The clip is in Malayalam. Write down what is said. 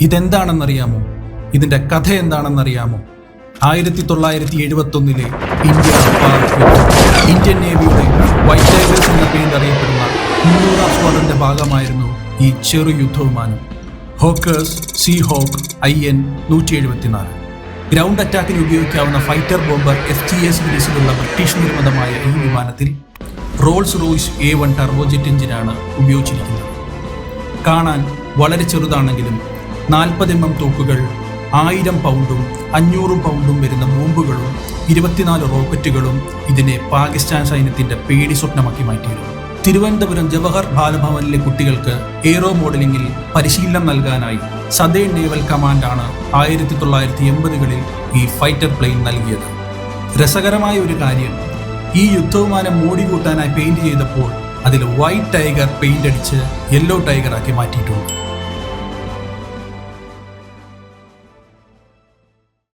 ഇതെന്താണെന്നറിയാമോ? ഇതിന്റെ കഥ എന്താണെന്നറിയാമോ? ആയിരത്തി തൊള്ളായിരത്തി എഴുപത്തി ഒന്നിലെ ഇന്ത്യ പാക് ഇന്ത്യൻ നേവിയുടെ വൈറ്റ് ടൈഗേഴ്സ് എന്ന പേരിൽ അറിയപ്പെടുന്ന മുന്നൂറാം സ്ക്വാഡിന്റെ ഭാഗമായിരുന്നു ഈ ചെറു യുദ്ധവിമാനം. Hawkers Sea Hawk I N നൂറ്റി എഴുപത്തിനാല് ഗ്രൗണ്ട് അറ്റാക്കിന് ഉപയോഗിക്കാവുന്ന fighter bomber F G S സീരീസിലുള്ള British നിർമ്മിതമായ ഈ വിമാനത്തിൽ Rolls Royce A one turbojet എഞ്ചിനാണ് ഉപയോഗിച്ചിരിക്കുന്നത്. കാണാൻ വളരെ ചെറുതാണെങ്കിലും നാൽപ്പത് എം എം തോക്കുകൾ ആയിരം പൗണ്ടും അഞ്ഞൂറ് പൗണ്ടും വരുന്ന ബോംബുകളും ഇരുപത്തിനാല് റോക്കറ്റുകളും ഇതിനെ പാകിസ്ഥാൻ സൈന്യത്തിന്റെ പേടി സ്വപ്നമാക്കി മാറ്റിയിരുന്നു. തിരുവനന്തപുരം ജവഹർ ബാലഭവനിലെ കുട്ടികൾക്ക് എയ്റോ മോഡലിംഗിൽ പരിശീലനം നൽകാനായി സദേൺ നേവൽ കമാൻഡാണ് ആയിരത്തി തൊള്ളായിരത്തി എൺപതുകളിൽ ഈ ഫൈറ്റർ പ്ലെയിൻ നൽകിയത്. രസകരമായ ഒരു കാര്യം ഈ യുദ്ധവിമാനം മോടി കൂട്ടാനായി പെയിന്റ് ചെയ്തപ്പോൾ അതിൽ വൈറ്റ് ടൈഗർ പെയിന്റ് അടിച്ച് യെല്ലോ ടൈഗർ ആക്കി മാറ്റിയിട്ടുണ്ട്.